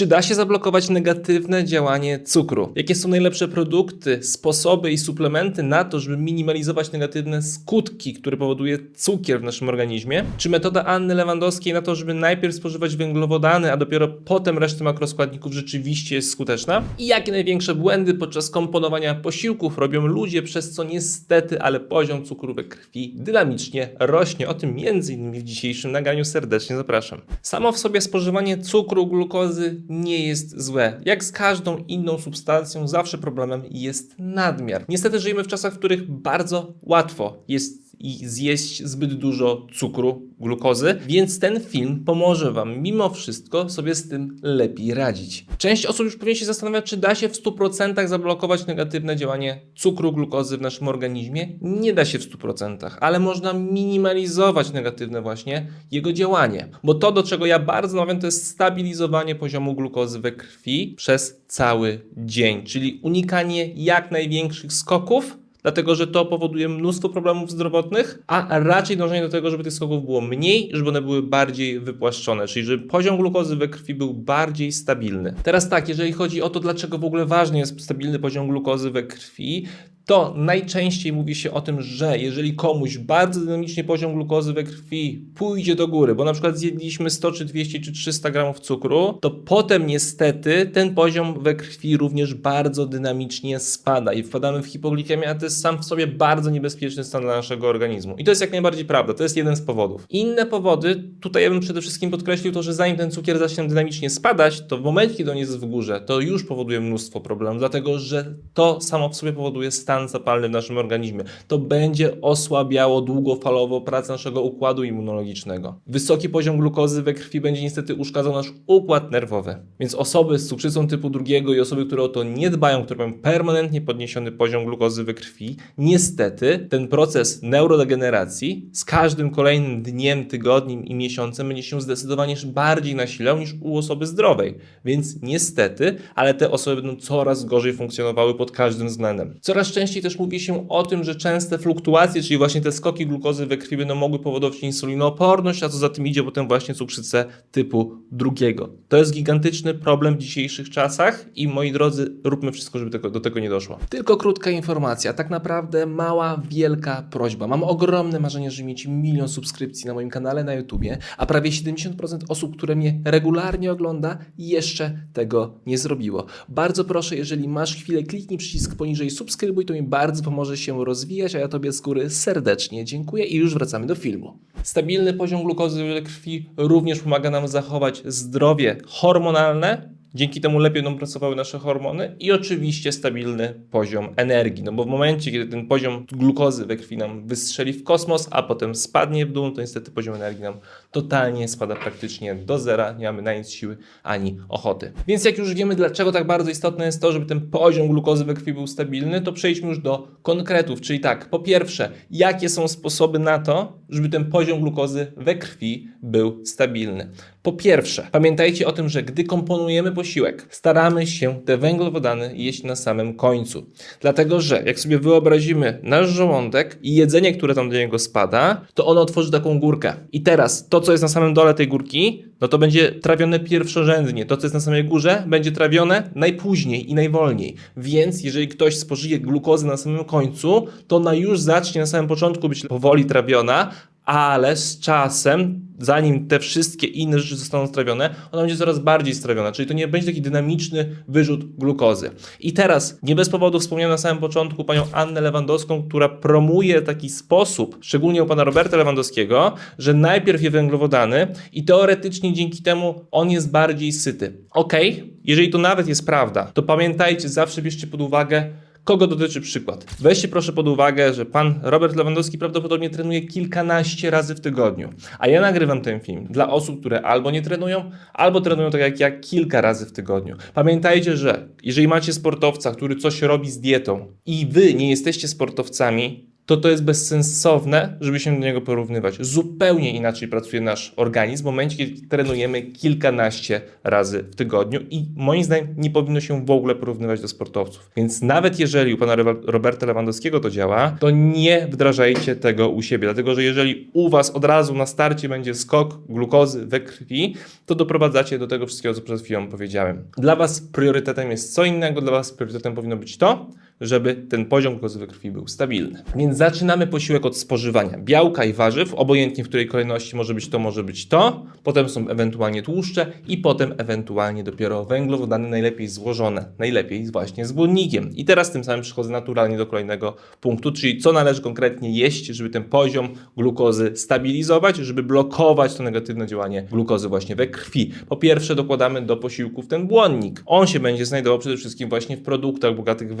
Czy da się zablokować negatywne działanie cukru? Jakie są najlepsze produkty, sposoby i suplementy na to, żeby minimalizować negatywne skutki, które powoduje cukier w naszym organizmie? Czy metoda Anny Lewandowskiej na to, żeby najpierw spożywać węglowodany, a dopiero potem resztę makroskładników rzeczywiście jest skuteczna? I jakie największe błędy podczas komponowania posiłków robią ludzie, przez co niestety, ale poziom cukru we krwi dynamicznie rośnie? O tym m.in. w dzisiejszym nagraniu serdecznie zapraszam. Samo w sobie spożywanie cukru, glukozy nie jest złe. Jak z każdą inną substancją, zawsze problemem jest nadmiar. Niestety żyjemy w czasach, w których bardzo łatwo jest i zjeść zbyt dużo cukru, glukozy, więc ten film pomoże Wam mimo wszystko sobie z tym lepiej radzić. Część osób już pewnie się zastanawia, czy da się w 100% zablokować negatywne działanie cukru, glukozy w naszym organizmie. Nie da się w 100%, ale można minimalizować negatywne właśnie jego działanie. Bo to, do czego ja bardzo namawiam, to jest stabilizowanie poziomu glukozy we krwi przez cały dzień, czyli unikanie jak największych skoków, dlatego że to powoduje mnóstwo problemów zdrowotnych, a raczej dążenie do tego, żeby tych skoków było mniej, żeby one były bardziej wypłaszczone, czyli żeby poziom glukozy we krwi był bardziej stabilny. Teraz tak, jeżeli chodzi o to, dlaczego w ogóle ważny jest stabilny poziom glukozy we krwi, to najczęściej mówi się o tym, że jeżeli komuś bardzo dynamicznie poziom glukozy we krwi pójdzie do góry, bo na przykład zjedliśmy 100 czy 200 czy 300 gramów cukru, to potem niestety ten poziom we krwi również bardzo dynamicznie spada i wpadamy w hipoglikemię, a to jest sam w sobie bardzo niebezpieczny stan dla naszego organizmu. I to jest jak najbardziej prawda, to jest jeden z powodów. Inne powody, tutaj ja bym przede wszystkim podkreślił to, że zanim ten cukier zacznie dynamicznie spadać, to w momencie, kiedy on jest w górze, to już powoduje mnóstwo problemów, dlatego że to samo w sobie powoduje stan zapalny w naszym organizmie. To będzie osłabiało długofalowo pracę naszego układu immunologicznego. Wysoki poziom glukozy we krwi będzie niestety uszkadzał nasz układ nerwowy. Więc osoby z cukrzycą typu drugiego i osoby, które o to nie dbają, które mają permanentnie podniesiony poziom glukozy we krwi, niestety ten proces neurodegeneracji z każdym kolejnym dniem, tygodniem i miesiącem będzie się zdecydowanie bardziej nasilał niż u osoby zdrowej. Więc niestety, ale te osoby będą coraz gorzej funkcjonowały pod każdym względem. Coraz częściej też mówi się o tym, że częste fluktuacje, czyli właśnie te skoki glukozy we krwi będą mogły powodować insulinooporność, a co za tym idzie potem właśnie cukrzycę typu drugiego. To jest gigantyczny problem w dzisiejszych czasach i moi drodzy, róbmy wszystko, żeby tego, do tego nie doszło. Tylko krótka informacja, tak naprawdę mała, wielka prośba. Mam ogromne marzenie, żeby mieć milion subskrypcji na moim kanale na YouTubie, a prawie 70% osób, które mnie regularnie ogląda, jeszcze tego nie zrobiło. Bardzo proszę, jeżeli masz chwilę, kliknij przycisk poniżej subskrybuj, to mi bardzo pomoże się rozwijać, a ja Tobie z góry serdecznie dziękuję i już wracamy do filmu. Stabilny poziom glukozy we krwi również pomaga nam zachować zdrowie hormonalne, Dzięki temu lepiej będą pracowały nasze hormony i oczywiście stabilny poziom energii. No bo w momencie, kiedy ten poziom glukozy we krwi nam wystrzeli w kosmos, a potem spadnie w dół, to niestety poziom energii nam totalnie spada praktycznie do zera. Nie mamy na nic siły ani ochoty. Więc jak już wiemy, dlaczego tak bardzo istotne jest to, żeby ten poziom glukozy we krwi był stabilny, to przejdźmy już do konkretów. Czyli tak, po pierwsze, jakie są sposoby na to, żeby ten poziom glukozy we krwi był stabilny. Po pierwsze, pamiętajcie o tym, że gdy komponujemy posiłek, staramy się te węglowodany jeść na samym końcu. Dlatego, że jak sobie wyobrazimy nasz żołądek i jedzenie, które tam do niego spada, to ono tworzy taką górkę. I teraz to, co jest na samym dole tej górki, no to będzie trawione pierwszorzędnie. To, co jest na samej górze, będzie trawione najpóźniej i najwolniej. Więc jeżeli ktoś spożyje glukozę na samym końcu, to ona już zacznie na samym początku być powoli trawiona, ale z czasem, zanim te wszystkie inne rzeczy zostaną strawione, ona będzie coraz bardziej strawiona, czyli to nie będzie taki dynamiczny wyrzut glukozy. I teraz, nie bez powodu wspomniałem na samym początku panią Annę Lewandowską, która promuje taki sposób, szczególnie u pana Roberta Lewandowskiego, że najpierw je węglowodany i teoretycznie dzięki temu on jest bardziej syty. Okej, jeżeli to nawet jest prawda, to pamiętajcie, zawsze bierzcie pod uwagę, Kogo dotyczy przykład? Weźcie proszę pod uwagę, że pan Robert Lewandowski prawdopodobnie trenuje kilkanaście razy w tygodniu, a ja nagrywam ten film dla osób, które albo nie trenują, albo trenują tak jak ja kilka razy w tygodniu. Pamiętajcie, że jeżeli macie sportowca, który coś robi z dietą i wy nie jesteście sportowcami, to to jest bezsensowne, żeby się do niego porównywać. Zupełnie inaczej pracuje nasz organizm w momencie, kiedy trenujemy kilkanaście razy w tygodniu i moim zdaniem nie powinno się w ogóle porównywać do sportowców. Więc nawet jeżeli u pana Ro- Roberta Lewandowskiego to działa, to nie wdrażajcie tego u siebie, dlatego że jeżeli u was od razu na starcie będzie skok glukozy we krwi, to doprowadzacie do tego wszystkiego, co przed chwilą powiedziałem. Dla was priorytetem jest co innego, dla was priorytetem powinno być to, żeby ten poziom glukozy krwi był stabilny. Więc zaczynamy posiłek od spożywania białka i warzyw, obojętnie w której kolejności może być to, może być to. Potem są ewentualnie tłuszcze i potem ewentualnie dopiero węglowodany najlepiej złożone, najlepiej właśnie z błonnikiem. I teraz tym samym przechodzę naturalnie do kolejnego punktu, czyli co należy konkretnie jeść, żeby ten poziom glukozy stabilizować, żeby blokować to negatywne działanie glukozy właśnie we krwi. Po pierwsze dokładamy do posiłków ten błonnik. On się będzie znajdował przede wszystkim właśnie w produktach bogatych w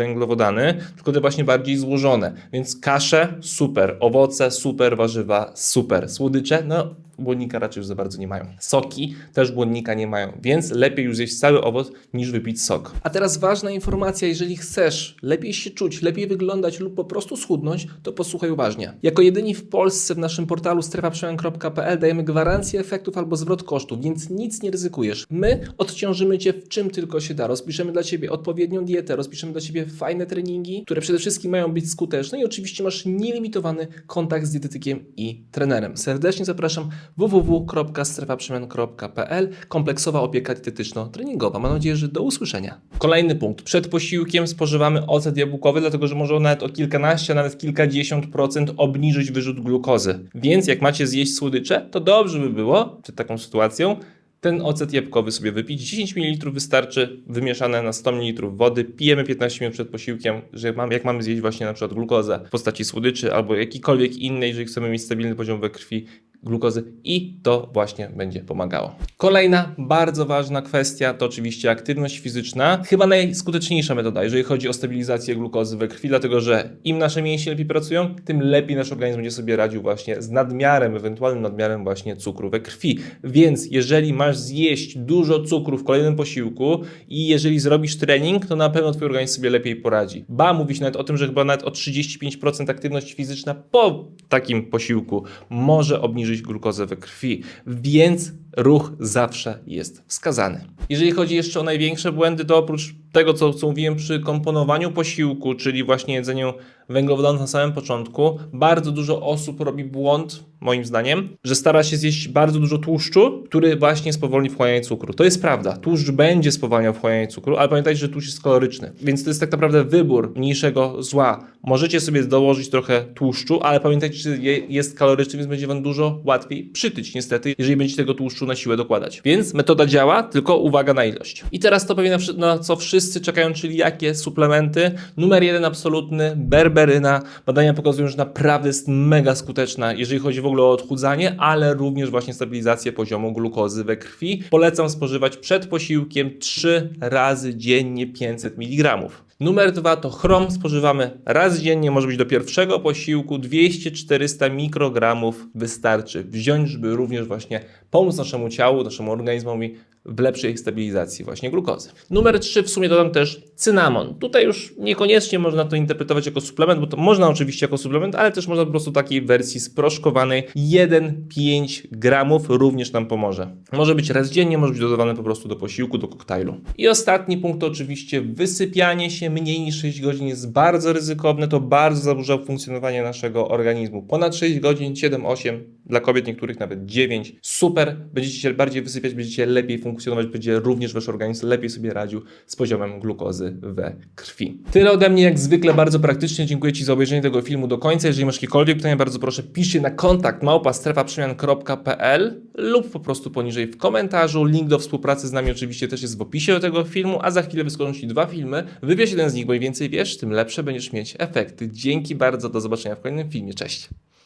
tylko te właśnie bardziej złożone. Więc kasze super, owoce super, warzywa super, słodycze no błonnika raczej już za bardzo nie mają. Soki też błonnika nie mają, więc lepiej już zjeść cały owoc niż wypić sok. A teraz ważna informacja, jeżeli chcesz lepiej się czuć, lepiej wyglądać lub po prostu schudnąć, to posłuchaj uważnie. Jako jedyni w Polsce w naszym portalu strefaprzemian.pl dajemy gwarancję efektów albo zwrot kosztów, więc nic nie ryzykujesz. My odciążymy Cię w czym tylko się da. Rozpiszemy dla Ciebie odpowiednią dietę, rozpiszemy dla Ciebie fajne treningi, które przede wszystkim mają być skuteczne i oczywiście masz nielimitowany kontakt z dietetykiem i trenerem. Serdecznie zapraszam www.strefaprzemian.pl Kompleksowa opieka dietetyczno-treningowa. Mam nadzieję, że do usłyszenia. Kolejny punkt. Przed posiłkiem spożywamy ocet jabłkowy, dlatego że może on nawet o kilkanaście, a nawet kilkadziesiąt procent obniżyć wyrzut glukozy. Więc jak macie zjeść słodycze, to dobrze by było przed taką sytuacją ten ocet jabłkowy sobie wypić. 10 ml wystarczy, wymieszane na 100 ml wody. Pijemy 15 minut przed posiłkiem, że jak mamy zjeść właśnie na przykład glukozę w postaci słodyczy albo jakikolwiek innej, jeżeli chcemy mieć stabilny poziom we krwi glukozy i to właśnie będzie pomagało. Kolejna bardzo ważna kwestia to oczywiście aktywność fizyczna. Chyba najskuteczniejsza metoda, jeżeli chodzi o stabilizację glukozy we krwi, dlatego że im nasze mięśnie lepiej pracują, tym lepiej nasz organizm będzie sobie radził właśnie z nadmiarem, ewentualnym nadmiarem właśnie cukru we krwi. Więc jeżeli masz zjeść dużo cukru w kolejnym posiłku i jeżeli zrobisz trening, to na pewno twój organizm sobie lepiej poradzi. Ba, mówić nawet o tym, że chyba nawet o 35% aktywność fizyczna po takim posiłku może obniżyć glukozę we krwi, więc ruch zawsze jest wskazany. Jeżeli chodzi jeszcze o największe błędy, to oprócz tego, co, co mówiłem przy komponowaniu posiłku, czyli właśnie jedzeniu węglowodanów na samym początku, bardzo dużo osób robi błąd, moim zdaniem, że stara się zjeść bardzo dużo tłuszczu, który właśnie spowolni wchłanianie cukru. To jest prawda. Tłuszcz będzie spowalniał wchłanianie cukru, ale pamiętajcie, że tłuszcz jest kaloryczny, więc to jest tak naprawdę wybór mniejszego zła. Możecie sobie dołożyć trochę tłuszczu, ale pamiętajcie, że je- jest kaloryczny, więc będzie wam dużo łatwiej przytyć, niestety, jeżeli będziecie tego tłuszczu na siłę dokładać. Więc metoda działa, tylko uwaga na ilość. I teraz to pewnie na, na co wszyscy czekają, czyli jakie suplementy. Numer jeden absolutny, berberyna. Badania pokazują, że naprawdę jest mega skuteczna, jeżeli chodzi w ogóle o odchudzanie, ale również właśnie stabilizację poziomu glukozy we krwi. Polecam spożywać przed posiłkiem 3 razy dziennie 500 mg. Numer dwa to chrom. Spożywamy raz dziennie, może być do pierwszego posiłku. 200-400 mikrogramów wystarczy wziąć, żeby również właśnie pomóc naszemu ciału, naszemu organizmowi w lepszej stabilizacji właśnie glukozy. Numer 3 w sumie dodam też cynamon. Tutaj już niekoniecznie można to interpretować jako suplement, bo to można oczywiście jako suplement, ale też można po prostu takiej wersji sproszkowanej 1-5 gramów również nam pomoże. Może być raz dziennie, może być dodawane po prostu do posiłku, do koktajlu. I ostatni punkt to oczywiście wysypianie się mniej niż 6 godzin jest bardzo ryzykowne, to bardzo zaburza funkcjonowanie naszego organizmu. Ponad 6 godzin, 7-8, dla kobiet niektórych nawet 9. Super, będziecie się bardziej wysypiać, będziecie lepiej funkcjonować, będzie również wasz organizm lepiej sobie radził z poziomem glukozy we krwi. Tyle ode mnie, jak zwykle bardzo praktycznie. Dziękuję Ci za obejrzenie tego filmu do końca. Jeżeli masz jakiekolwiek pytania, bardzo proszę piszcie na kontakt małpa strefaprzemian.pl lub po prostu poniżej w komentarzu. Link do współpracy z nami oczywiście też jest w opisie do tego filmu, a za chwilę wyskoczą Ci dwa filmy. Wybierz jeden z nich, bo im więcej wiesz, tym lepsze będziesz mieć efekty. Dzięki bardzo, do zobaczenia w kolejnym filmie. Cześć!